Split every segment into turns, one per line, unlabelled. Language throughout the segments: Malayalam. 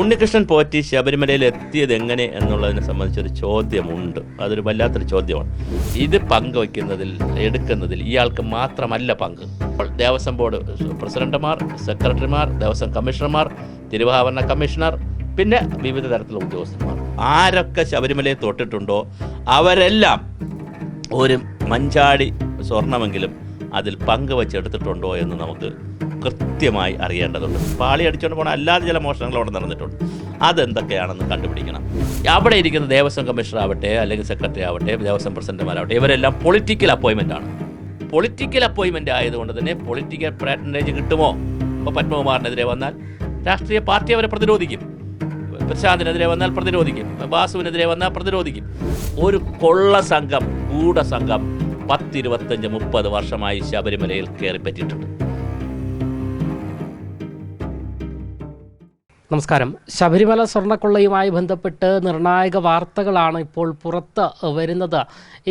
ഉണ്ണികൃഷ്ണൻ പോറ്റി ശബരിമലയിൽ എത്തിയത് എങ്ങനെ എന്നുള്ളതിനെ സംബന്ധിച്ചൊരു ചോദ്യമുണ്ട്. അതൊരു വല്ലാത്തൊരു ചോദ്യമാണ്. ഇത് പങ്കുവയ്ക്കുന്നതിൽ എടുക്കുന്നതിൽ ഇയാൾക്ക് മാത്രമല്ല പങ്ക്. ദേവസ്വം ബോർഡ് പ്രസിഡന്റുമാർ സെക്രട്ടറിമാർ ദേവസ്വം കമ്മീഷണർമാർ തിരുവാഭരണ കമ്മീഷണർ പിന്നെ വിവിധ തരത്തിലുള്ള ഉദ്യോഗസ്ഥന്മാർ. ആരൊക്കെ ശബരിമലയെ തൊട്ടിട്ടുണ്ടോ? അവരെല്ലാം ഒരു മഞ്ചാടി സ്വർണമെങ്കിലും അതിൽ പങ്കുവച്ചെടുത്തിട്ടുണ്ടോ എന്ന് നമുക്ക് കൃത്യമായി അറിയേണ്ടതുണ്ട്. പാളി അടിച്ചുകൊണ്ട് പോകണം അല്ലാതെ ചില മോഷണങ്ങൾ അവിടെ നടന്നിട്ടുണ്ട്. അതെന്തൊക്കെയാണെന്ന് കണ്ടുപിടിക്കണം. അവിടെ ഇരിക്കുന്ന ദേവസ്വം കമ്മീഷണർ ആവട്ടെ അല്ലെങ്കിൽ സെക്രട്ടറി ആവട്ടെ ദേവസ്വം പ്രസിഡന്റുമാരാവട്ടെ ഇവരെല്ലാം പൊളിറ്റിക്കൽ അപ്പോയിൻമെന്റ് ആണ്. പൊളിറ്റിക്കൽ അപ്പോയിൻമെന്റ് ആയതുകൊണ്ട് തന്നെ പൊളിറ്റിക്കൽ പ്രാറ്റനേജ് കിട്ടുമോ? ഇപ്പോൾ പത്മകുമാറിനെതിരെ വന്നാൽ രാഷ്ട്രീയ പാർട്ടി അവരെ പ്രതിരോധിക്കും. പ്രശാന്തിനെതിരെ വന്നാൽ പ്രതിരോധിക്കും. ബാസുവിനെതിരെ വന്നാൽ പ്രതിരോധിക്കും. ഒരു കൊള്ള സംഘം ഗൂഢസംഘം പത്തിരുപത്തഞ്ച് മുപ്പത് വർഷമായി ശബരിമലയിൽ കയറിപ്പറ്റിയിട്ടുണ്ട്.
നമസ്കാരം. ശബരിമല സ്വർണക്കൊള്ളയുമായി ബന്ധപ്പെട്ട് നിർണായക വാർത്തകളാണ് ഇപ്പോൾ പുറത്ത് വരുന്നത്.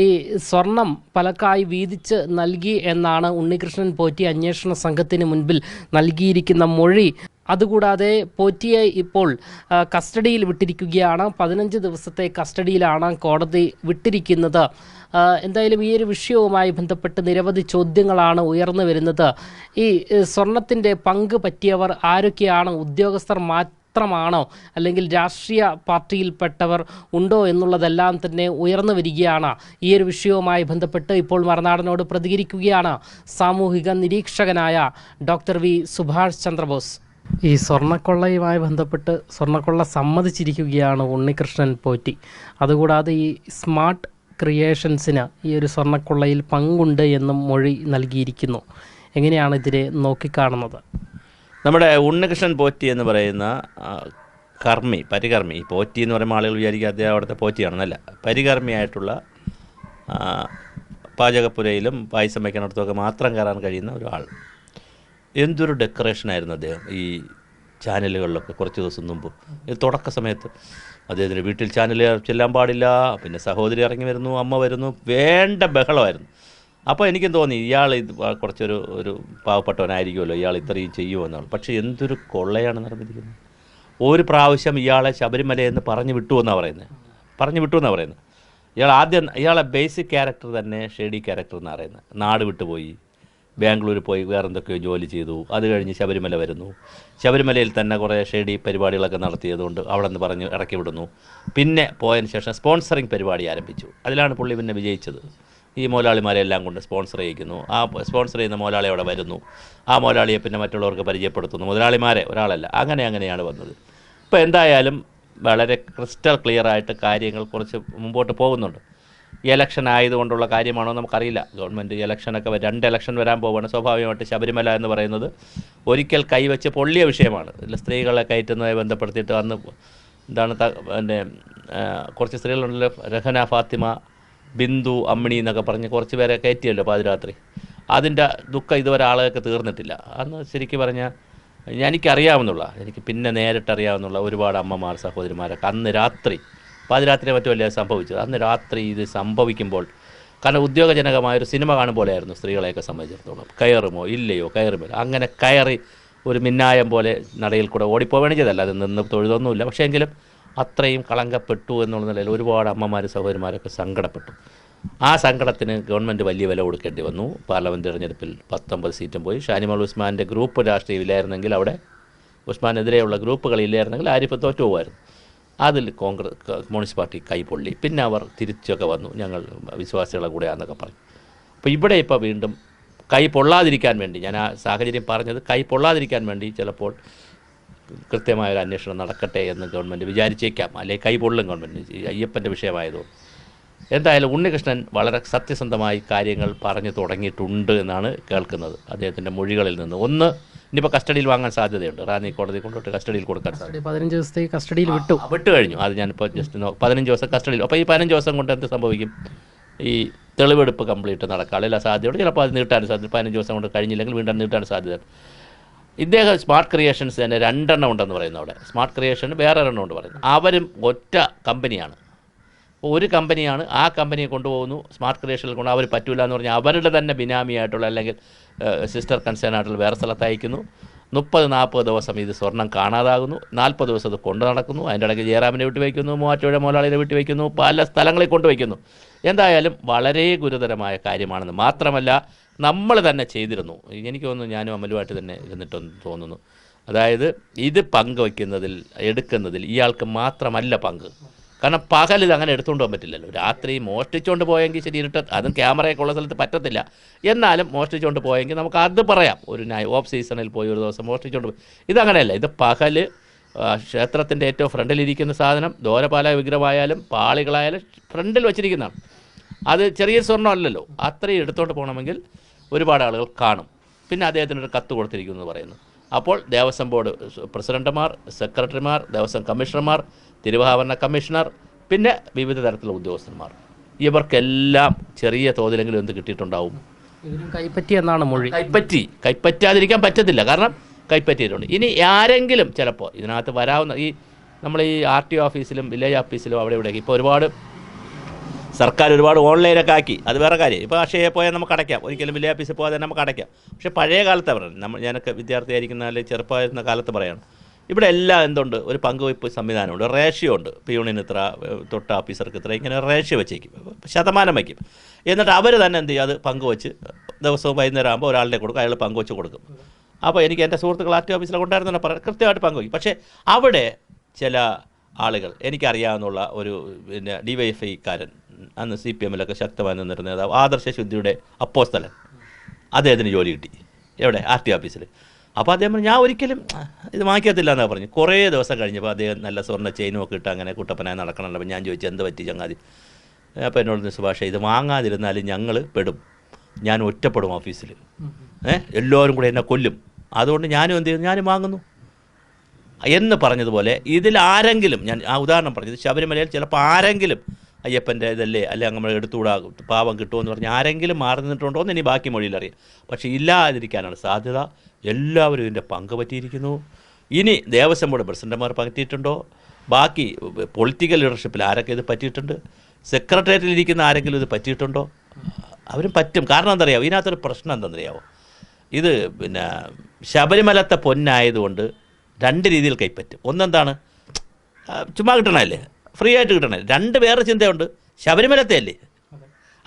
ഈ സ്വർണം പലക്കായി വീതിച്ച് നൽകി എന്നാണ് ഉണ്ണികൃഷ്ണൻ പോറ്റി അന്വേഷണ സംഘത്തിന് മുൻപിൽ നൽകിയിരിക്കുന്ന മൊഴി. അതുകൂടാതെ പോറ്റിയെ ഇപ്പോൾ കസ്റ്റഡിയിൽ വിട്ടിരിക്കുകയാണ്. പതിനഞ്ച് ദിവസത്തെ കസ്റ്റഡിയിലാണ് കോടതി വിട്ടിരിക്കുന്നത്. എന്തായാലും ഈ ഒരു വിഷയവുമായി ബന്ധപ്പെട്ട് നിരവധി ചോദ്യങ്ങളാണ് ഉയർന്നു വരുന്നത്. ഈ സ്വർണത്തിന്റെ പങ്ക് പറ്റിയവർ ആരൊക്കെയാണ്? ഉദ്യോഗസ്ഥർ മാത്രമാണോ? അല്ലെങ്കിൽ രാഷ്ട്രീയ പാർട്ടിയിൽപ്പെട്ടവർ ഉണ്ടോ എന്നുള്ളതെല്ലാം തന്നെ ഉയർന്നു വരികയാണ്. ഈ ഒരു വിഷയവുമായി ബന്ധപ്പെട്ട് ഇപ്പോൾ മറുനാടനോട് പ്രതികരിക്കുകയാണ് സാമൂഹിക നിരീക്ഷകനായ ഡോക്ടർ വി സുഭാഷ് ചന്ദ്രബോസ്. ഈ സ്വർണക്കൊള്ളയുമായി ബന്ധപ്പെട്ട് സ്വർണക്കൊള്ള സമ്മതിച്ചിരിക്കുകയാണ് ഉണ്ണികൃഷ്ണൻ പോറ്റി. അതുകൂടാതെ ഈ സ്മാർട്ട് ക്രിയേഷൻസിന് ഈ ഒരു സ്വർണക്കൊള്ളയിൽ പങ്കുണ്ട് എന്നും മൊഴി നൽകിയിരിക്കുന്നു. എങ്ങനെയാണ് ഇതിനെ നോക്കിക്കാണുന്നത്?
നമ്മുടെ ഉണ്ണികൃഷ്ണൻ പോറ്റി എന്ന് പറയുന്ന കർമ്മി പരികർമ്മി. പോറ്റി എന്ന് പറയുമ്പോൾ ആളുകൾ വിചാരിക്കുക അദ്ദേഹം അവിടുത്തെ പോറ്റിയാണെന്നല്ല. പരികർമ്മിയായിട്ടുള്ള പാചകപ്പുരയിലും പായസം വയ്ക്കുന്നിടത്തുമൊക്കെ മാത്രം കയറാൻ കഴിയുന്ന ഒരാൾ. എന്തൊരു ഡെക്കറേഷനായിരുന്നു അദ്ദേഹം ഈ ചാനലുകളിലൊക്കെ കുറച്ച് ദിവസം മുമ്പ്. തുടക്ക സമയത്ത് അദ്ദേഹത്തിന്റെ വീട്ടിൽ ചാനൽ ചെല്ലാൻ പാടില്ല. പിന്നെ സഹോദരി ഇറങ്ങി വരുന്നു അമ്മ വരുന്നു. വേണ്ട ബഹളമായിരുന്നു. അപ്പോൾ എനിക്കും തോന്നി ഇയാൾ ഇത് കുറച്ചൊരു ഒരു പാവപ്പെട്ടവനായിരിക്കുമല്ലോ ഇയാൾ ഇത്രയും ചെയ്യുമോ ചെയ്യുമെന്നാണ് പക്ഷേ എന്തൊരു കൊള്ളയാണ് നടന്നിരിക്കുന്നത്. ഒരു പ്രാവശ്യം ഇയാളെ ശബരിമലയെന്ന് പറഞ്ഞു വിട്ടു എന്നാണ് പറയുന്നത് പറഞ്ഞു വിട്ടു എന്നാണ് പറയുന്നത് ഇയാൾ ആദ്യം ഇയാളെ ബേസിക് ക്യാരക്ടർ തന്നെ ഷേഡി ക്യാരക്ടർ എന്നാണ് പറയുന്നത് നാട് വിട്ടുപോയി. ബാംഗ്ലൂർ പോയി വേറെ എന്തൊക്കെയോ ജോലി ചെയ്തു. അത് കഴിഞ്ഞ് ശബരിമല വരുന്നു. ശബരിമലയിൽ തന്നെ കുറേ ഷെഡി പരിപാടികളൊക്കെ നടത്തിയതുകൊണ്ട് അവിടെ നിന്ന് പറഞ്ഞ് ഇറക്കി വിടുന്നു. പിന്നെ പോയതിന് ശേഷം സ്പോൺസറിങ് പരിപാടി ആരംഭിച്ചു. അതിലാണ് പുള്ളി പിന്നെ വിജയിച്ചത്. ഈ മുതലാളിമാരെ എല്ലാം കൊണ്ട് സ്പോൺസർ ചെയ്യിക്കുന്നു. ആ സ്പോൺസർ ചെയ്യുന്ന മുതലാളി അവിടെ വരുന്നു. ആ മുതലാളിയെ പിന്നെ മറ്റുള്ളവർക്ക് പരിചയപ്പെടുത്തുന്നു. മുതലാളിമാരെ ഒരാളല്ല. അങ്ങനെ അങ്ങനെയാണ് വന്നത്. ഇപ്പോൾ എന്തായാലും വളരെ ക്രിസ്റ്റൽ ക്ലിയർ ആയിട്ട് കാര്യങ്ങൾ കുറച്ച് മുമ്പോട്ട് പോകുന്നുണ്ട്. ഇലക്ഷൻ ആയതുകൊണ്ടുള്ള കാര്യമാണോ നമുക്കറിയില്ല. ഗവൺമെന്റ് ഇലക്ഷനൊക്കെ രണ്ട് ഇലക്ഷൻ വരാൻ പോവുകയാണ് സ്വാഭാവികമായിട്ട് ശബരിമല എന്ന് പറയുന്നത് ഒരിക്കൽ കൈവച്ച് പൊള്ളിയ വിഷയമാണ്. ഇതിൽ സ്ത്രീകളെ കയറ്റുന്നതുമായി ബന്ധപ്പെടുത്തിയിട്ട് അന്ന് എന്താണ് പിന്നെ കുറച്ച് സ്ത്രീകളുണ്ടല്ലോ. രഹന ഫാത്തിമ ബിന്ദു അമ്മിണി എന്നൊക്കെ പറഞ്ഞ് കുറച്ച് പേരെ കയറ്റിയല്ലോ പാതിരാത്രി. അതിന്റെ ദുഃഖം ഇതുവരെ ആളുകൾക്ക് തീർന്നിട്ടില്ല. അന്ന് ശരിക്കും പറഞ്ഞാൽ എനിക്കറിയാവുന്നുള്ള എനിക്ക് പിന്നെ നേരിട്ടറിയാവുന്നുള്ള ഒരുപാട് അമ്മമാർ സഹോദരിമാരൊക്കെ അന്ന് രാത്രി പാതിരാത്രി മറ്റുമല്ലേ സംഭവിച്ചത്. അന്ന് രാത്രി ഇത് സംഭവിക്കുമ്പോൾ കാരണം ഉദ്യോഗജനകമായൊരു സിനിമ കാണും പോലെയായിരുന്നു സ്ത്രീകളെയൊക്കെ സംബന്ധിച്ചിടത്തോളം. കയറുമോ ഇല്ലയോ കയറുമോ അങ്ങനെ കയറി ഒരു മിന്നായം പോലെ നടയിൽ കൂടെ ഓടിപ്പോവുകയാണ് ചെയ്തല്ല അത് നിന്ന് തൊഴുതൊന്നുമില്ല. പക്ഷേ എങ്കിലും അത്രയും കളങ്കപ്പെട്ടു എന്നുള്ള നിലയിൽ ഒരുപാട് അമ്മമാർ സഹോദരിമാരൊക്കെ സങ്കടപ്പെട്ടു. ആ സങ്കടത്തിന് ഗവൺമെന്റ് വലിയ വില കൊടുക്കേണ്ടി വന്നു. പാർലമെന്റ് തിരഞ്ഞെടുപ്പിൽ പത്തൊമ്പത് സീറ്റും പോയി. ഷാനിമോൾ ഉസ്മാന്റെ ഗ്രൂപ്പ് രാഷ്ട്രീയമില്ലായിരുന്നെങ്കിൽ അവിടെ ഉസ്മാനെതിരെയുള്ള ഗ്രൂപ്പുകളില്ലായിരുന്നെങ്കിൽ ആരിഫ് തോറ്റു പോകുമായിരുന്നു അതിൽ കോൺഗ്രസ് കമ്മ്യൂണിസ്റ്റ് പാർട്ടി കൈപൊള്ളി. പിന്നെ അവർ തിരിച്ചൊക്കെ വന്നു. ഞങ്ങൾ വിശ്വാസികളെ കൂടെയാണെന്നൊക്കെ പറഞ്ഞു. അപ്പോൾ ഇവിടെ ഇപ്പോൾ വീണ്ടും കൈ പൊള്ളാതിരിക്കാൻ വേണ്ടി ഞാൻ ആ സാഹചര്യം പറഞ്ഞത് കൈ പൊള്ളാതിരിക്കാൻ വേണ്ടി ചിലപ്പോൾ കൃത്യമായ ഒരു അന്വേഷണം നടക്കട്ടെ എന്ന് ഗവൺമെന്റ് വിചാരിച്ചേക്കാം. അല്ലെങ്കിൽ കൈ പൊള്ളും ഗവൺമെന്റ് അയ്യപ്പന്റെ വിഷയമായതുകൊണ്ട്. എന്തായാലും ഉണ്ണികൃഷ്ണൻ വളരെ സത്യസന്ധമായി കാര്യങ്ങൾ പറഞ്ഞു തുടങ്ങിയിട്ടുണ്ട് എന്നാണ് കേൾക്കുന്നത്. അദ്ദേഹത്തിന്റെ മൊഴികളിൽ നിന്ന് ഒന്ന് ഇനിയിപ്പോൾ കസ്റ്റഡിയിൽ വാങ്ങാൻ സാധ്യതയുണ്ട്. റാന്നി കോടതി കൊണ്ടോട്ട് കസ്റ്റഡിയിൽ കൊടുക്കാൻ സാധ്യത.
പതിനഞ്ച് ദിവസത്തേക്ക് കസ്റ്റഡിയിൽ വിട്ടു.
വിട്ടു കഴിഞ്ഞു. അത് ഞാനിപ്പോൾ ജസ്റ്റ് പതിനഞ്ച് ദിവസം കസ്റ്റഡിയിൽ. അപ്പോൾ ഈ പതിനഞ്ച് ദിവസം കൊണ്ട് എന്ത് സംഭവിക്കും? ഈ തെളിവെടുപ്പ് കംപ്ലീറ്റ് നടക്കാനുള്ള സാധ്യതയുണ്ട്. ചിലപ്പോൾ അത് നീട്ടാൻ സാധ്യത പതിനഞ്ച് ദിവസം കൊണ്ട് കഴിഞ്ഞില്ലെങ്കിൽ വീണ്ടും നീട്ടാൻ സാധ്യത ഇദ്ദേഹം സ്മാർട്ട് ക്രിയേഷൻസ് തന്നെ രണ്ടെണ്ണം ഉണ്ടെന്ന് പറയുന്നു അവിടെ. സ്മാർട്ട് ക്രിയേഷൻ വേറെ ഒരെണ്ണം ഉണ്ട് പറയുന്നത് അവരും ഒറ്റ കമ്പനിയാണ് ഒരു കമ്പനിയാണ് ആ കമ്പനിയെ കൊണ്ടുപോകുന്നു. സ്മാർട്ട് ക്രിയേഷനിൽ കൊണ്ട് അവർ പറ്റൂല എന്ന് പറഞ്ഞാൽ അവരുടെ തന്നെ ബിനാമിയായിട്ടുള്ള അല്ലെങ്കിൽ സിസ്റ്റർ കൺസേൺ ആയിട്ടുള്ള വേറെ സ്ഥലത്ത് അയക്കുന്നു. മുപ്പത് നാൽപ്പത് ദിവസം ഇത് സ്വർണം കാണാതാകുന്നു. നാൽപ്പത് ദിവസം അത് കൊണ്ടു നടക്കുന്നു. അതിന്റെ ഇടയ്ക്ക് ജയറാമിനെ വിട്ടു വയ്ക്കുന്നു മൂവാറ്റുപുഴ മുതലാളിനെ വിട്ടു വയ്ക്കുന്നു പല സ്ഥലങ്ങളിൽ കൊണ്ടുവയ്ക്കുന്നു. എന്തായാലും വളരെ ഗുരുതരമായ കാര്യമാണെന്ന് മാത്രമല്ല നമ്മൾ തന്നെ ചെയ്തിരുന്നു. എനിക്ക് തോന്നുന്നു ഞാനും അമലുമായിട്ട് തന്നെ ഇരുന്നിട്ടൊന്ന് തോന്നുന്നു. അതായത് ഇത് പങ്കുവയ്ക്കുന്നതിൽ എടുക്കുന്നതിൽ ഇയാൾക്ക് മാത്രമല്ല പങ്ക്. കാരണം ഇത് അങ്ങനെ എടുത്തുകൊണ്ട് പോകാൻ പറ്റില്ലല്ലോ. രാത്രി മോഷ്ടിച്ചുകൊണ്ട് പോയെങ്കിൽ ശരി ഇരുട്ട അതും ക്യാമറയൊക്കെ ഉള്ള സ്ഥലത്ത് പറ്റത്തില്ല. എന്നാലും മോഷ്ടിച്ചുകൊണ്ട് പോയെങ്കിൽ നമുക്ക് അത് പറയാം. ഒരു ഓഫ് സീസണിൽ പോയി ഒരു ദിവസം മോഷ്ടിച്ചുകൊണ്ട് പോയി. ഇതങ്ങനെയല്ല ഇത് പകൽ ക്ഷേത്രത്തിന്റെ ഏറ്റവും ഫ്രണ്ടിലിരിക്കുന്ന സാധനം ദോരപാല വിഗ്രഹമായാലും പാളികളായാലും ഫ്രണ്ടിൽ വച്ചിരിക്കുന്നതാണ്. അത് ചെറിയ സ്വർണമല്ലല്ലോ അത്രയും എടുത്തുകൊണ്ട് പോകണമെങ്കിൽ ഒരുപാട് ആളുകൾ കാണും. പിന്നെ അദ്ദേഹത്തിനൊരു കത്ത് കൊടുത്തിരിക്കുന്നു എന്ന് പറയുന്നു. അപ്പോൾ ദേവസ്വം ബോർഡ് പ്രസിഡന്റുമാർ സെക്രട്ടറിമാർ ദേവസ്വം കമ്മീഷണർമാർ തിരുവാഭരണ കമ്മീഷണർ പിന്നെ വിവിധ തരത്തിലുള്ള ഉദ്യോഗസ്ഥന്മാർ. ഇവർക്കെല്ലാം ചെറിയ തോതിലെങ്കിലും എന്ത് കിട്ടിയിട്ടുണ്ടാവും?
കൈപ്പറ്റി എന്നാണ് മൊഴി.
കൈപ്പറ്റി. കൈപ്പറ്റാതിരിക്കാൻ പറ്റത്തില്ല. കാരണം കൈപ്പറ്റിയിട്ടുണ്ട്. ഇനി ആരെങ്കിലും ചിലപ്പോൾ ഇതിനകത്ത് വരാവുന്ന ഈ നമ്മൾ ഈ ആർ ടി ഓഫീസിലും വില്ലേജ് ഓഫീസിലും അവിടെ ഇവിടെയൊക്കെ ഇപ്പോൾ ഒരുപാട് സർക്കാർ ഒരുപാട് ഓൺലൈനൊക്കെ ആക്കി. അത് വേറെ കാര്യം. ഇപ്പോൾ അക്ഷയയിൽ പോയാൽ നമുക്ക് അടയ്ക്കാം. ഒരിക്കലും വില്ലേജ് ഓഫീസിൽ തന്നെ നമുക്ക് അടയ്ക്കാം. പക്ഷേ പഴയ കാലത്തെ പറയുന്നത് നമ്മൾ ഞാനൊക്കെ വിദ്യാർത്ഥിയായിരിക്കുന്ന അല്ലെങ്കിൽ ചെറുപ്പമായിരുന്ന കാലത്ത് പറയാണ് ഇവിടെ എല്ലാം എന്തുണ്ട്? ഒരു പങ്കുവയ്പ്പ് സംവിധാനമുണ്ട് റേഷ്യോ ഉണ്ട് പിയൂണിന് ഇത്ര തൊട്ട ഓഫീസർക്ക് ഇത്ര ഇങ്ങനെ റേഷ്യോ വെച്ചേക്കും. ശതമാനം വയ്ക്കും എന്നിട്ട് അവർ തന്നെ എന്ത് ചെയ്യും? അത് പങ്കുവച്ച് ദിവസവും വൈകുന്നേരം ആകുമ്പോൾ ഒരാളുടെ കൊടുക്കും അയാൾ പങ്കുവച്ച് കൊടുക്കും. അപ്പോൾ എനിക്ക് എന്റെ സുഹൃത്തുക്കൾ ആർ ടി ഓഫീസിലെ പറയാം കൃത്യമായിട്ട് പങ്കുവയ്ക്കും. പക്ഷേ അവിടെ ചില ആളുകൾ. എനിക്കറിയാവുന്നുള്ള ഒരു പിന്നെ ഡി വൈ എഫ് അന്ന് സി പി എമ്മിലൊക്കെ ശക്തമായി നിന്നിരുന്ന നേതാവ് ആദർശ ശുദ്ധിയുടെ അപ്പോസ്തലൻ. അദ്ദേഹത്തിന് ജോലി കിട്ടി. എവിടെ? ആർ ടി ഓഫീസിൽ അപ്പോൾ അദ്ദേഹം പറഞ്ഞു, ഞാൻ ഒരിക്കലും ഇത് വാങ്ങിക്കത്തില്ല എന്നാണ് പറഞ്ഞു. കുറേ ദിവസം കഴിഞ്ഞപ്പോൾ അദ്ദേഹം നല്ല സ്വർണ ചെയിനും ഒക്കെ ഇട്ട് അങ്ങനെ കുട്ടപ്പനായി നടക്കണമല്ലോ അപ്പോൾ ഞാൻ ചോദിച്ചു എന്ത് പറ്റി ചങ്ങാതി? അപ്പോൾ എന്നോട് സുഭാഷ് ഇത് വാങ്ങാതിരുന്നാലും ഞങ്ങൾ പെടും. ഞാൻ ഒറ്റപ്പെടും ഓഫീസിൽ ഏഹ് എല്ലാവരും കൂടെ എന്നെ കൊല്ലും. അതുകൊണ്ട് ഞാനും എന്ത് ചെയ്തു ഞാനും വാങ്ങുന്നു. എന്ന് പറഞ്ഞതുപോലെ ഇതിൽ ആരെങ്കിലും ഞാൻ ആ ഉദാഹരണം പറഞ്ഞത് ശബരിമലയിൽ ചിലപ്പോൾ ആരെങ്കിലും അയ്യപ്പന്റെ ഇതല്ലേ അല്ലെ നമ്മൾ എടുത്തുകൂടാ പാവം കിട്ടുമെന്ന് പറഞ്ഞ് ആരെങ്കിലും മാറി നിന്നിട്ടുണ്ടോ എന്ന് ഇനി ബാക്കി മൊഴിയിൽ അറിയാം. പക്ഷേ ഇല്ലാതിരിക്കാനാണ് സാധ്യത. എല്ലാവരും ഇതിന്റെ പങ്ക് പറ്റിയിരിക്കുന്നു. ഇനി ദേവസ്വം ബോർഡ് പ്രസിഡന്റുമാർ പറ്റിയിട്ടുണ്ടോ ബാക്കി പൊളിറ്റിക്കൽ ലീഡർഷിപ്പിൽ ആരൊക്കെ ഇത് പറ്റിയിട്ടുണ്ട്? സെക്രട്ടേറിയറ്റിൽ ഇരിക്കുന്ന ആരെങ്കിലും ഇത് പറ്റിയിട്ടുണ്ടോ? അവരും പറ്റും. കാരണം എന്താ അറിയാമോ ഇതിനകത്തൊരു പ്രശ്നം എന്താണെന്നറിയാമോ ഇത് പിന്നെ ശബരിമലത്തെ പൊന്നായതുകൊണ്ട് രണ്ട് രീതിയിൽ കൈപ്പറ്റും. ഒന്നെന്താണ്? ചുമ്മാ കിട്ടണമല്ലേ ഫ്രീ ആയിട്ട് കിട്ടണേ. രണ്ട് വേറെ ചിന്തയുണ്ട്. ശബരിമലത്തെ അല്ലേ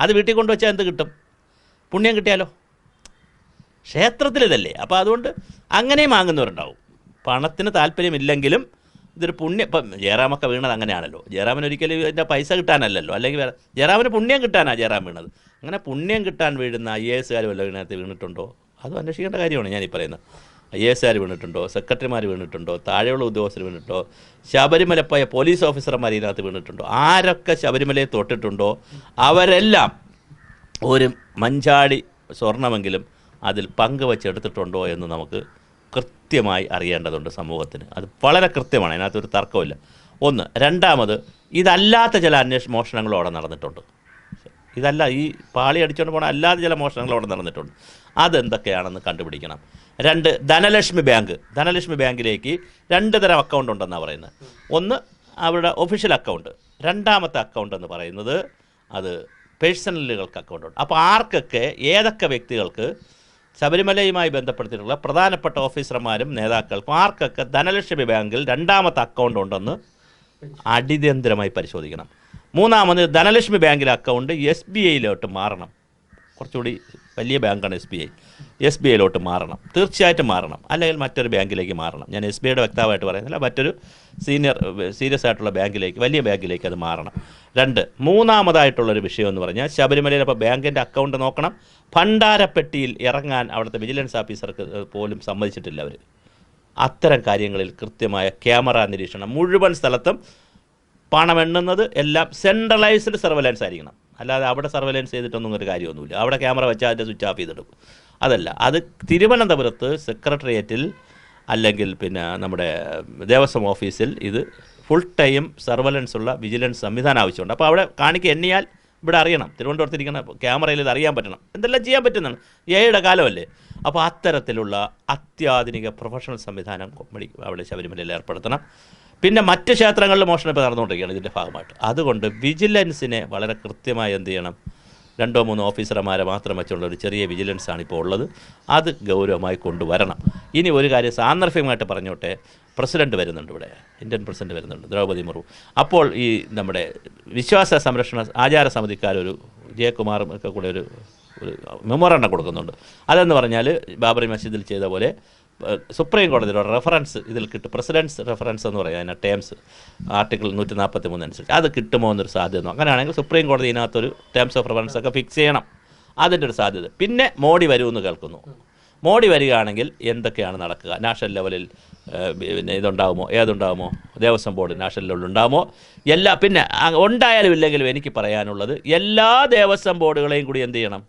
അത് വീട്ടിൽ കൊണ്ടുവച്ചാൽ എന്ത് കിട്ടും? പുണ്യം കിട്ടിയാലോ? ക്ഷേത്രത്തിലിതല്ലേ? അപ്പോൾ അതുകൊണ്ട് അങ്ങനെയും വാങ്ങുന്നവരുണ്ടാവും. പണത്തിന് താല്പര്യമില്ലെങ്കിലും ഇതൊരു പുണ്യം. ഇപ്പം ജയറാമൊക്കെ വീണത് അങ്ങനെയാണല്ലോ. ജയറാമിന് ഒരിക്കലും ഇതിന്റെ പൈസ കിട്ടാനല്ലല്ലോ. അല്ലെങ്കിൽ വേറെ ജയറാമിന് പുണ്യം കിട്ടാനാണ് ജയറാം വീണത്. അങ്ങനെ പുണ്യം കിട്ടാൻ വീഴുന്ന ഐ എ എസ്കാർ വല്ല വീണത്തിൽ വീണിട്ടുണ്ടോ? അതും അന്വേഷിക്കേണ്ട കാര്യമാണ് ഞാനീ പറയുന്നത്. ഐ എസ് ആർ വീണിട്ടുണ്ടോ? സെക്രട്ടറിമാർ വീണിട്ടുണ്ടോ? താഴെയുള്ള ഉദ്യോഗസ്ഥർ വീണിട്ടോ ശബരിമല പോയ പോലീസ് ഓഫീസർമാർ ഇതിനകത്ത് വീണിട്ടുണ്ടോ? ആരൊക്കെ ശബരിമലയെ തൊട്ടിട്ടുണ്ടോ? അവരെല്ലാം ഒരു മഞ്ചാടി സ്വർണമെങ്കിലും അതിൽ പങ്കുവച്ചെടുത്തിട്ടുണ്ടോ എന്ന് നമുക്ക് കൃത്യമായി അറിയേണ്ടതുണ്ട് സമൂഹത്തിന്. അത് വളരെ കൃത്യമാണ് അതിനകത്തൊരു തർക്കമില്ല ഒന്ന് രണ്ടാമത് ഇതല്ലാത്ത ചില അന്വേഷണ മോഷണങ്ങളും അവിടെ നടന്നിട്ടുണ്ട്. ഇതല്ല ഈ പാളി അടിച്ചുകൊണ്ട് പോകണം അല്ലാതെ ചില മോഷണങ്ങൾ അവിടെ നടന്നിട്ടുണ്ട്. അതെന്തൊക്കെയാണെന്ന് കണ്ടുപിടിക്കണം. രണ്ട് ധനലക്ഷ്മി ബാങ്ക്. ധനലക്ഷ്മി ബാങ്കിലേക്ക് രണ്ട് തരം അക്കൗണ്ട് ഉണ്ടെന്നാണ് പറയുന്നത്. ഒന്ന് അവരുടെ ഒഫീഷ്യൽ അക്കൗണ്ട് രണ്ടാമത്തെ അക്കൗണ്ട് എന്ന് പറയുന്നത് അത് പേഴ്സണലുകൾക്ക് അക്കൗണ്ട് ഉണ്ട്. അപ്പോൾ ആർക്കൊക്കെ ഏതൊക്കെ വ്യക്തികൾക്ക് ശബരിമലയുമായി ബന്ധപ്പെടുത്തിയിട്ടുള്ള പ്രധാനപ്പെട്ട ഓഫീസർമാരും നേതാക്കൾക്കും ആർക്കൊക്കെ ധനലക്ഷ്മി ബാങ്കിൽ രണ്ടാമത്തെ അക്കൗണ്ട് ഉണ്ടെന്ന് അടിയന്തരമായി പരിശോധിക്കണം. മൂന്നാമത് ധനലക്ഷ്മി ബാങ്കിലെ അക്കൗണ്ട് എസ് ബി ഐയിലോട്ട് മാറണം. കുറച്ചുകൂടി വലിയ ബാങ്കാണ് S B I S B ഐയിലോട്ട് മാറണം. തീർച്ചയായിട്ടും മാറണം. അല്ലെങ്കിൽ മറ്റൊരു ബാങ്കിലേക്ക് മാറണം. ഞാൻ എസ് ബി ഐയുടെ വ്യക്തമായിട്ട് പറയുന്നില്ല. മറ്റൊരു സീനിയർ സീരിയസ് ആയിട്ടുള്ള ബാങ്കിലേക്ക് വലിയ ബാങ്കിലേക്ക് അത് മാറണം. രണ്ട് മൂന്നാമതായിട്ടുള്ളൊരു വിഷയം എന്ന് പറഞ്ഞാൽ ശബരിമലയിൽ അപ്പോൾ ബാങ്കിന്റെ അക്കൗണ്ട് നോക്കണം. ഭണ്ഡാരപ്പെട്ടിയിൽ ഇറങ്ങാൻ അവിടുത്തെ വിജിലൻസ് ഓഫീസർക്ക് പോലും സമ്മതിച്ചിട്ടില്ല അവർ അത്തരം കാര്യങ്ങളിൽ കൃത്യമായ ക്യാമറ നിരീക്ഷണം മുഴുവൻ സ്ഥലത്തും പണം എണ്ണുന്നത് എല്ലാം സെൻട്രലൈസ്ഡ് സർവലൻസ് ആയിരിക്കണം. അല്ലാതെ അവിടെ സർവലൻസ് ചെയ്തിട്ടൊന്നും ഒരു കാര്യമൊന്നുമില്ല. അവിടെ ക്യാമറ വെച്ചാൽ അതിന്റെ സ്വിച്ച് ഓഫ് ചെയ്തിടും അതല്ല അത് തിരുവനന്തപുരത്ത് സെക്രട്ടേറിയറ്റിൽ അല്ലെങ്കിൽ പിന്നെ നമ്മുടെ ദേവസ്വം ഓഫീസിൽ ഇത് ഫുൾ ടൈം സർവലൻസ് ഉള്ള വിജിലൻസ് സംവിധാനം ആവശ്യമുണ്ട്. അപ്പോൾ അവിടെ കാണിക്ക എണ്ണിയാൽ ഇവിടെ അറിയണം. തിരുവനന്തപുരത്തിരിക്കുന്ന ക്യാമറയിൽ ഇത് അറിയാൻ പറ്റണം. എന്തെല്ലാം ചെയ്യാൻ പറ്റുന്നതാണ്? ഏയുടെ കാലമല്ലേ. അപ്പോൾ അത്തരത്തിലുള്ള അത്യാധുനിക പ്രൊഫഷണൽ സംവിധാനം അവിടെ ശബരിമലയിൽ ഏർപ്പെടുത്തണം. പിന്നെ മറ്റ് ക്ഷേത്രങ്ങളിൽ മോഷണം ഇപ്പോൾ നടന്നുകൊണ്ടിരിക്കുകയാണ് ഇതിന്റെ ഭാഗമായിട്ട്. അതുകൊണ്ട് വിജിലൻസിനെ വളരെ കൃത്യമായി എന്ത് ചെയ്യണം? രണ്ടോ മൂന്നോ ഓഫീസർമാരെ മാത്രം വെച്ചുള്ള ഒരു ചെറിയ വിജിലൻസ് ആണ് ഇപ്പോൾ ഉള്ളത്. അത് ഗൗരവമായി കൊണ്ടുവരണം. ഇനി ഒരു കാര്യം സാന്ദർഭികമായിട്ട് പറഞ്ഞോട്ടെ. പ്രസിഡന്റ് വരുന്നുണ്ട് ഇവിടെ. ഇന്ത്യൻ പ്രസിഡന്റ് വരുന്നുണ്ട്. ദ്രൗപദി മുർമു. അപ്പോൾ ഈ നമ്മുടെ വിശ്വാസ സംരക്ഷണ ആചാര സമിതിക്കാരൊരു ജയകുമാറും ഒക്കെ കൂടെ ഒരു ഒരു മെമ്മോറാണ്ടം കൊടുക്കുന്നുണ്ട്. അതെന്ന് പറഞ്ഞാൽ ബാബറി മസ്ജിദിൽ ചെയ്ത പോലെ സുപ്രീം കോടതിയുടെ റെഫറൻസ് ഇതിൽ കിട്ടും. പ്രസിഡൻസ് റെഫറൻസ് എന്ന് പറയും അതിന്റെ ടേംസ് ആർട്ടിക്കിൾ നൂറ്റി നാൽപ്പത്തി മൂന്ന് അനുസരിച്ച്. അത് കിട്ടുമോ എന്നൊരു സാധ്യത അങ്ങനെയാണെങ്കിൽ സുപ്രീം കോടതി ഇതിനകത്തൊരു ടേംസ് ഓഫ് റെഫറൻസ് ഒക്കെ ഫിക്സ് ചെയ്യണം. അതിന്റെ ഒരു സാധ്യത. പിന്നെ മോഡി വരുമെന്ന് കേൾക്കുന്നു. മോഡി വരികയാണെങ്കിൽ എന്തൊക്കെയാണ് നടക്കുക? നാഷണൽ ലെവലിൽ പിന്നെ ഇതുണ്ടാകുമോ ഏതുണ്ടാകുമോ ദേവസ്വം ബോർഡ് നാഷണൽ ലെവലിൽ ഉണ്ടാകുമോ എല്ലാ പിന്നെ ഉണ്ടായാലും ഇല്ലെങ്കിലും എനിക്ക് പറയാനുള്ളത് എല്ലാ ദേവസ്വം ബോർഡുകളെയും കൂടി എന്ത് ചെയ്യണം?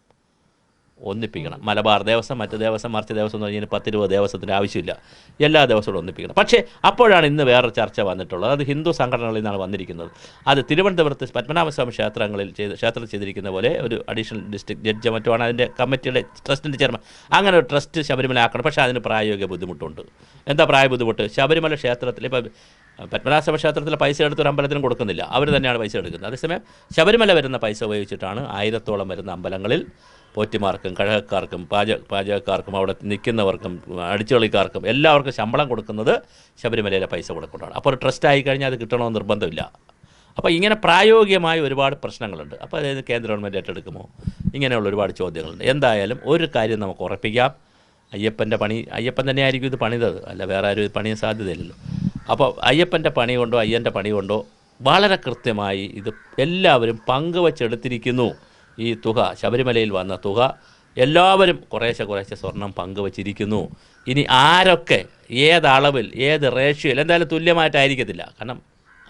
ഒന്നിപ്പിക്കണം. മലബാർ ദേവസ്വം മറ്റ് ദേവസ്വം മറിച്ച് ദേവസ്വം എന്ന് പറഞ്ഞാൽ പത്തിരുപത് ദേവസ്വത്തിന്റെ ആവശ്യമില്ല. എല്ലാ ദിവസവും ഒന്നിപ്പിക്കണം. പക്ഷേ അപ്പോഴാണ് ഇന്ന് വേറെ ചർച്ച വന്നിട്ടുള്ളത്. അത് ഹിന്ദു സംഘടനകളിൽ നിന്നാണ് വന്നിരിക്കുന്നത്. അത് തിരുവനന്തപുരത്ത് പത്മനാഭസ്വാമി ക്ഷേത്രങ്ങളിൽ ചെയ്ത് ക്ഷേത്രത്തിൽ ചെയ്തിരിക്കുന്ന പോലെ ഒരു അഡീഷണൽ ഡിസ്ട്രിക്ട് ജഡ്ജ് മറ്റുമാണ് അതിന്റെ കമ്മിറ്റിയുടെ ട്രസ്റ്റിന്റെ ചെയർമാൻ. അങ്ങനെ ഒരു ട്രസ്റ്റ് ശബരിമല ആക്കണം. പക്ഷേ അതിന് പ്രായോഗിക ബുദ്ധിമുട്ടുണ്ട്. എന്താ പ്രായ ബുദ്ധിമുട്ട്? ശബരിമല ക്ഷേത്രത്തിൽ ഇപ്പം പത്മനാഭസ്വാമി ക്ഷേത്രത്തിലെ പൈസ എടുത്ത് ഒരു അമ്പലത്തിനും കൊടുക്കുന്നില്ല. അവർ തന്നെയാണ് പൈസ എടുക്കുന്നത്. അതേസമയം ശബരിമല വരുന്ന പൈസ ഉപയോഗിച്ചിട്ടാണ് ആയിരത്തോളം വരുന്ന അമ്പലങ്ങളിൽ പോറ്റിമാർക്കും കഴകക്കാർക്കും പാചക പാചകക്കാർക്കും അവിടെ നിൽക്കുന്നവർക്കും അടിച്ചുകളിക്കാർക്കും എല്ലാവർക്കും ശമ്പളം കൊടുക്കുന്നത് ശബരിമലയിലെ പൈസ കൊടുക്കൊണ്ടാണ് അപ്പോൾ ട്രസ്റ്റ് ആയി കഴിഞ്ഞാൽ അത് കിട്ടണമെന്ന് നിർബന്ധമില്ല. അപ്പോൾ ഇങ്ങനെ പ്രായോഗികമായ ഒരുപാട് പ്രശ്നങ്ങളുണ്ട്. അപ്പോൾ അതായത് കേന്ദ്ര ഗവൺമെന്റ് ഏറ്റെടുക്കുമോ? ഇങ്ങനെയുള്ള ഒരുപാട് ചോദ്യങ്ങളുണ്ട്. എന്തായാലും ഒരു കാര്യം നമുക്ക് ഉറപ്പിക്കാം. അയ്യപ്പന്റെ പണി അയ്യപ്പൻ തന്നെയായിരിക്കും ഇത് പണിതത്. അല്ല വേറെ ആരും ഇത് പണിയാൻ സാധ്യതയില്ലല്ലോ. അപ്പോൾ അയ്യപ്പന്റെ പണി കൊണ്ടോ അയ്യന്റെ പണി കൊണ്ടോ വളരെ കൃത്യമായി ഇത് എല്ലാവരും പങ്കുവച്ചെടുത്തിരിക്കുന്നു. ഈ തുക ശബരിമലയിൽ വന്ന തുക എല്ലാവരും കുറേശ്ശെ കുറേശ്ശെ സ്വർണം പങ്കുവച്ചിരിക്കുന്നു. ഇനി ആരൊക്കെ ഏതളവിൽ ഏത് റേഷ്യോയിൽ എന്തായാലും തുല്യമായിട്ടായിരിക്കത്തില്ല. കാരണം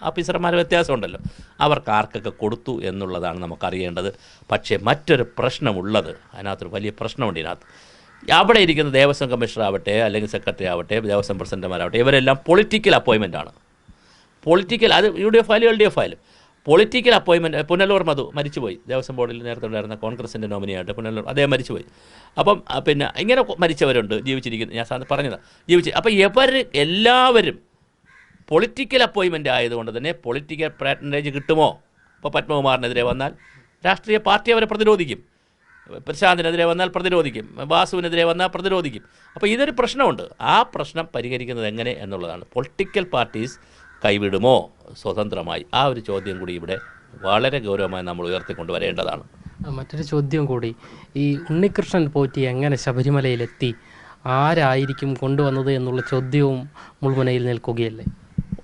ഓഫീസർമാർ വ്യത്യാസമുണ്ടല്ലോ. അവർക്ക് ആർക്കൊക്കെ കൊടുത്തു എന്നുള്ളതാണ് നമുക്കറിയേണ്ടത്. പക്ഷേ മറ്റൊരു പ്രശ്നമുള്ളത് അതിനകത്തൊരു വലിയ പ്രശ്നമുണ്ട് ഇതിനകത്ത്. അവിടെ ഇരിക്കുന്ന ദേവസ്വം കമ്മീഷണർ ആവട്ടെ അല്ലെങ്കിൽ സെക്രട്ടറി ആവട്ടെ ദേവസ്വം പ്രസിഡന്റുമാരാവട്ടെ ഇവരെല്ലാം പൊളിറ്റിക്കൽ അപ്പോയിൻമെന്റ് ആണ്. പൊളിറ്റിക്കൽ അത് യു ഡി എഫ് ആയാലും എൽ ഡി എഫ് ആയാലും പൊളിറ്റിക്കൽ അപ്പോയിൻമെന്റ് പുനലൂർ മധു മരിച്ചുപോയി. ദേവസ്വം ബോർഡിൽ നേരത്തെ ഉണ്ടായിരുന്ന കോൺഗ്രസിന്റെ നോമിനിയായിട്ട് പുനലൂർ അദ്ദേഹം മരിച്ചുപോയി. അപ്പം പിന്നെ ഇങ്ങനെ മരിച്ചവരുണ്ട് ജീവിച്ചിരിക്കുന്നത് ഞാൻ സാധനം പറഞ്ഞതാണ് ജീവിച്ച് അപ്പോൾ ഇവർ എല്ലാവരും പൊളിറ്റിക്കൽ അപ്പോയിൻമെന്റ് ആയതുകൊണ്ട് തന്നെ പൊളിറ്റിക്കൽ പ്രാറ്റനേജ് കിട്ടുമോ? ഇപ്പോൾ പത്മകുമാറിനെതിരെ വന്നാൽ രാഷ്ട്രീയ പാർട്ടി അവരെ പ്രതിരോധിക്കും. പ്രശാന്തിനെതിരെ വന്നാൽ പ്രതിരോധിക്കും. വാസുവിനെതിരെ വന്നാൽ പ്രതിരോധിക്കും. അപ്പോൾ ഇതൊരു പ്രശ്നമുണ്ട്. ആ പ്രശ്നം പരിഹരിക്കുന്നത് എങ്ങനെ എന്നുള്ളതാണ്. പൊളിറ്റിക്കൽ പാർട്ടീസ് കൈവിടുമോ? സ്വതന്ത്രമായി. ആ ഒരു ചോദ്യം കൂടി ഇവിടെ വളരെ ഗൗരവമായി നമ്മൾ ഉയർത്തിക്കൊണ്ടുവരേണ്ടതാണ്.
മറ്റൊരു ചോദ്യം കൂടി. ഈ ഉണ്ണികൃഷ്ണൻ പോറ്റി എങ്ങനെ ശബരിമലയിലെത്തി? ആരായിരിക്കും കൊണ്ടുവന്നത് എന്നുള്ള ചോദ്യവും മുൾമുനയിൽ നിൽക്കുകയല്ലേ?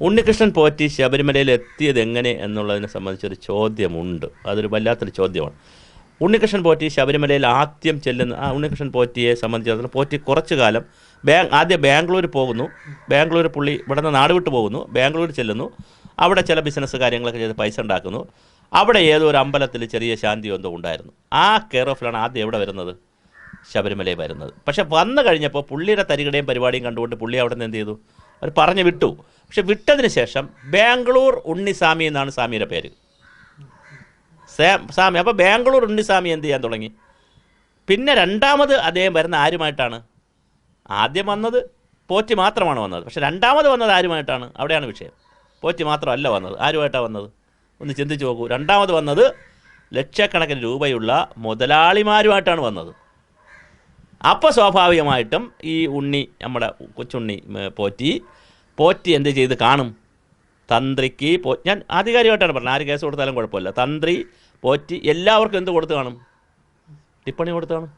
ഉണ്ണികൃഷ്ണൻ പോറ്റി ശബരിമലയിൽ എത്തിയത് എങ്ങനെ എന്നുള്ളതിനെ സംബന്ധിച്ചൊരു ചോദ്യമുണ്ട്. അതൊരു വല്ലാത്തൊരു ചോദ്യമാണ്. ഉണ്ണികൃഷ്ണൻ പോറ്റി ശബരിമലയിൽ ആദ്യം ചെല്ലുന്ന ആ ഉണ്ണികൃഷ്ണൻ പോറ്റിയെ സംബന്ധിച്ചിടത്തോളം പോറ്റി കുറച്ചു കാലം ബാങ്ക് ആദ്യം ബാംഗ്ലൂർ പോകുന്നു. ബാംഗ്ലൂർ പുള്ളി ഇവിടെ നിന്ന് നാട് വിട്ടു പോകുന്നു. ബാംഗ്ലൂർ ചെല്ലുന്നു. അവിടെ ചില ബിസിനസ് കാര്യങ്ങളൊക്കെ ചെയ്ത് പൈസ ഉണ്ടാക്കുന്നു. അവിടെ ഏതോ ഒരു അമ്പലത്തിൽ ചെറിയ ശാന്തി എന്തോ ഉണ്ടായിരുന്നു. ആ കെയർ ഓഫിലാണ് ആദ്യം എവിടെ വരുന്നത്? ശബരിമലയിൽ വരുന്നത്. പക്ഷെ വന്നു കഴിഞ്ഞപ്പോൾ പുള്ളിയുടെ തരികടയും പരിപാടിയും കണ്ടുകൊണ്ട് പുള്ളി അവിടെ നിന്ന് എന്ത് ചെയ്തു? അവർ പറഞ്ഞു വിട്ടു. പക്ഷെ വിട്ടതിന് ശേഷം ബാംഗ്ലൂർ ഉണ്ണിസ്വാമി എന്നാണ് സ്വാമിയുടെ പേര്. സ്വാമി അപ്പോൾ ബാംഗ്ലൂർ ഉണ്ണിസ്വാമി എന്ത് ചെയ്യാൻ തുടങ്ങി? പിന്നെ രണ്ടാമത് അദ്ദേഹം വരുന്ന ആരുമായിട്ടാണ്? ആദ്യം വന്നത് പോറ്റി മാത്രമാണ് വന്നത്. പക്ഷെ രണ്ടാമത് വന്നത് ആരുമായിട്ടാണ്? അവിടെയാണ് വിഷയം. പോറ്റി മാത്രമല്ല വന്നത്. ആരുമായിട്ടാണ് വന്നത്? ഒന്ന് ചിന്തിച്ച് നോക്കൂ. രണ്ടാമത് വന്നത് ലക്ഷക്കണക്കിന് രൂപയുള്ള മുതലാളിമാരുമായിട്ടാണ് വന്നത്. അപ്പോൾ സ്വാഭാവികമായിട്ടും ഈ ഉണ്ണി നമ്മുടെ കൊച്ചുണ്ണി പോറ്റി പോറ്റി എന്ത് ചെയ്ത് കാണും? തന്ത്രിക്ക് പോ ഞാൻ ആധികാരികമായിട്ടാണ് പറഞ്ഞത്. ആര് കേസ് കൊടുത്താലും കുഴപ്പമില്ല. തന്ത്രി പോറ്റി എല്ലാവർക്കും എന്ത് കൊടുത്ത് കാണും? ടിപ്പണി കൊടുത്ത് കാണും.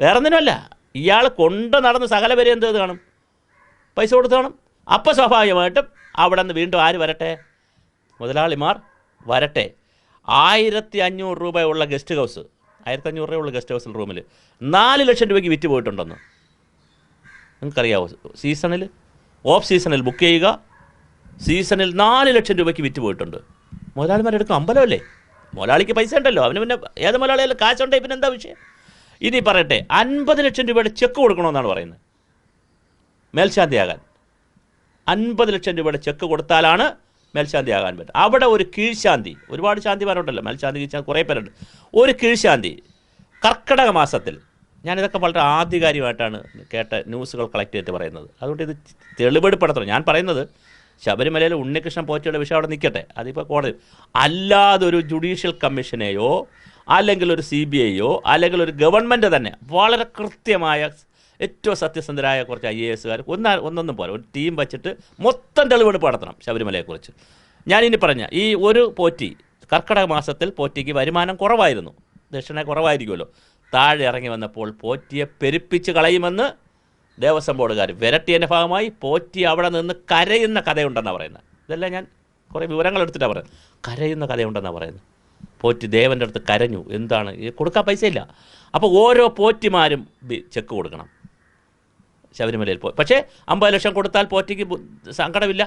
വേറെ ഒന്നിനുമല്ല ഇയാൾ കൊണ്ട് നടന്ന് സകല പേര് എന്ത് കാണും? പൈസ കൊടുത്ത് കാണും. അപ്പോൾ സ്വാഭാവികമായിട്ടും അവിടെ നിന്ന് വീണ്ടും ആര് വരട്ടെ? മുതലാളിമാർ വരട്ടെ. ആയിരത്തി അഞ്ഞൂറ് രൂപയുള്ള ഗസ്റ്റ് ഹൗസ് ആയിരത്തി അഞ്ഞൂറ് രൂപയുള്ള ഗസ്റ്റ് ഹൗസിൽ റൂമിൽ നാല് ലക്ഷം രൂപയ്ക്ക് വിറ്റ് പോയിട്ടുണ്ടെന്ന്. നിങ്ങൾക്കറിയാവോ സീസണിൽ ഓഫ് സീസണിൽ ബുക്ക് ചെയ്യുക സീസണിൽ നാല് ലക്ഷം രൂപയ്ക്ക് വിറ്റ് പോയിട്ടുണ്ട്. മുതലാളിമാരെടുക്കും അമ്പലമല്ലേ? മുതലാളിക്ക് പൈസ ഉണ്ടല്ലോ. അവന് പിന്നെ ഏത് മുതലാളിയാലും കാശുണ്ടെങ്കിൽ പിന്നെ എന്താ വിഷയം? ഇനി പറയട്ടെ അൻപത് ലക്ഷം രൂപയുടെ ചെക്ക് കൊടുക്കണമെന്നാണ് പറയുന്നത്. മേൽശാന്തിയാകാൻ. അൻപത് ലക്ഷം രൂപയുടെ ചെക്ക് കൊടുത്താലാണ് മേൽശാന്തി ആകാൻ പറ്റും അവിടെ ഒരു കീഴ്ശാന്തി ഒരുപാട് ശാന്തിമാരുണ്ടല്ലോ മേൽശാന്തി കീഴ്ശാന്തി കുറേ പേരുണ്ട്. ഒരു കീഴ്ശാന്തി കർക്കിടക മാസത്തിൽ ഞാനിതൊക്കെ വളരെ ആധികാരികമായിട്ടാണ് കേട്ട ന്യൂസുകൾ കളക്ട് ചെയ്തിട്ട് പറയുന്നത്. അതുകൊണ്ട് ഇത് തെളിവെടുപ്പെടുത്തണം. ഞാൻ പറയുന്നത് ശബരിമലയിൽ ഉണ്ണികൃഷ്ണൻ പോറ്റിയുടെ വിഷയം അവിടെ നിൽക്കട്ടെ അതിപ്പോൾ കോടതി. അല്ലാതൊരു ജുഡീഷ്യൽ കമ്മീഷനെയോ അല്ലെങ്കിൽ ഒരു സി ബി ഐയോ അല്ലെങ്കിൽ ഒരു ഗവൺമെന്റ് തന്നെ വളരെ കൃത്യമായ ഏറ്റവും സത്യസന്ധരായ കുറച്ച് ഐ എ എസുകാർ ഒന്നാ ഒന്നൊന്നും പോലെ ഒരു ടീം വച്ചിട്ട് മൊത്തം തെളിവെടുപ്പ് നടത്തണം ശബരിമലയെക്കുറിച്ച്. ഞാനിനി പറഞ്ഞ ഈ ഒരു പോറ്റി കർക്കിടക മാസത്തിൽ പോറ്റിക്ക് വരുമാനം കുറവായിരുന്നു. ദക്ഷിണ കുറവായിരിക്കുമല്ലോ. താഴെ ഇറങ്ങി വന്നപ്പോൾ പോറ്റിയെ പെരുപ്പിച്ച് കളയുമെന്ന് ദേവസ്വം ബോർഡുകാർ വിരട്ടിയതിന്റെ ഭാഗമായി പോറ്റി അവിടെ നിന്ന് കരയുന്ന കഥയുണ്ടെന്നാണ് പറയുന്നത്. ഇതെല്ലാം ഞാൻ കുറേ വിവരങ്ങൾ എടുത്തിട്ടാണ് പറയുന്നത്. കരയുന്ന കഥയുണ്ടെന്നാണ് പറയുന്നത്. പോറ്റി ദേവന്റെ അടുത്ത് കരഞ്ഞു. എന്താണ്? കൊടുക്കാൻ പൈസ ഇല്ല അപ്പോൾ ഓരോ പോറ്റിമാരും ചെക്ക് കൊടുക്കണം. ശബരിമലയിൽ പോയി. പക്ഷേ അമ്പത് ലക്ഷം കൊടുത്താൽ പോറ്റിക്ക് സങ്കടമില്ല.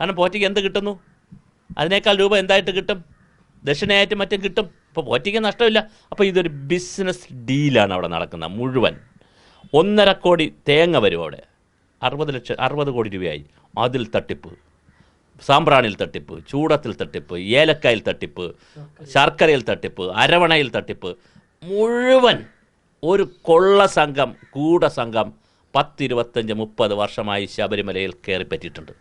കാരണം പോറ്റിക്ക് എന്ത് കിട്ടുന്നു? അതിനേക്കാൾ രൂപ എന്തായിട്ട് കിട്ടും? ദക്ഷിണയായിട്ട് മറ്റും കിട്ടും? അപ്പോൾ പോറ്റിക്ക് നഷ്ടമില്ല. അപ്പോൾ ഇതൊരു ബിസിനസ് ഡീലാണ് അവിടെ നടക്കുന്നത് മുഴുവൻ. ഒന്നര കോടി തേങ്ങ വരും അവിടെ. അറുപത് ലക്ഷം അറുപത് കോടി രൂപയായി. അതിൽ തട്ടിപ്പ്. സാമ്പ്രാണിയിൽ തട്ടിപ്പ് ചൂടത്തിൽ തട്ടിപ്പ് ഏലക്കായിൽ തട്ടിപ്പ് ശർക്കരയിൽ തട്ടിപ്പ് അരവണയിൽ തട്ടിപ്പ്. മുഴുവൻ ഒരു കൊള്ള സംഘം കൂടസംഘം പത്തിരുപത്തഞ്ച് മുപ്പത് വർഷമായി ശബരിമലയിൽ കയറിപ്പറ്റിയിട്ടുണ്ട്.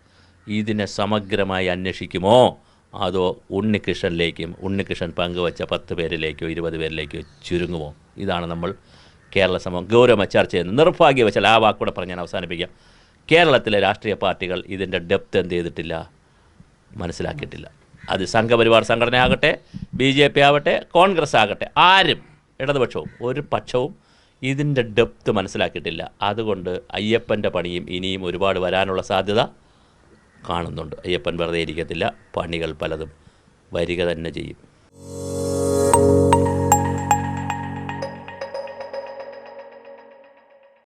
ഇതിനെ സമഗ്രമായി അന്വേഷിക്കുമോ? അതോ ഉണ്ണികൃഷ്ണനിലേക്കും ഉണ്ണികൃഷ്ണൻ പങ്കുവച്ച പത്ത് പേരിലേക്കോ ഇരുപത് പേരിലേക്കോ ചുരുങ്ങുമോ? ഇതാണ് നമ്മൾ കേരള സമൂഹം ഗൗരവ ചർച്ച ചെയ്യുന്നത്. നിർഭാഗ്യവശാൽ ആ വാക്കൂടെ പറഞ്ഞ് ഞാൻ അവസാനിപ്പിക്കാം. കേരളത്തിലെ രാഷ്ട്രീയ പാർട്ടികൾ ഇതിന്റെ ഡെപ്ത് എന്ത് ചെയ്തിട്ടില്ല? മനസ്സിലാക്കിയിട്ടില്ല. അത് സംഘപരിവാർ സംഘടന ആകട്ടെ ബി ജെ പി ആവട്ടെ കോൺഗ്രസ് ആകട്ടെ ആരും ഇടതുപക്ഷവും ഒരു പക്ഷവും ഇതിന്റെ ഡെപ്ത് മനസ്സിലാക്കിയിട്ടില്ല. അതുകൊണ്ട് അയ്യപ്പന്റെ പണിയും ഇനിയും ഒരുപാട് വരാനുള്ള സാധ്യത കാണുന്നുണ്ട്. അയ്യപ്പൻ വെറുതെ ഇരിക്കത്തില്ല. പണികൾ പലതും വരിക തന്നെ ചെയ്യും.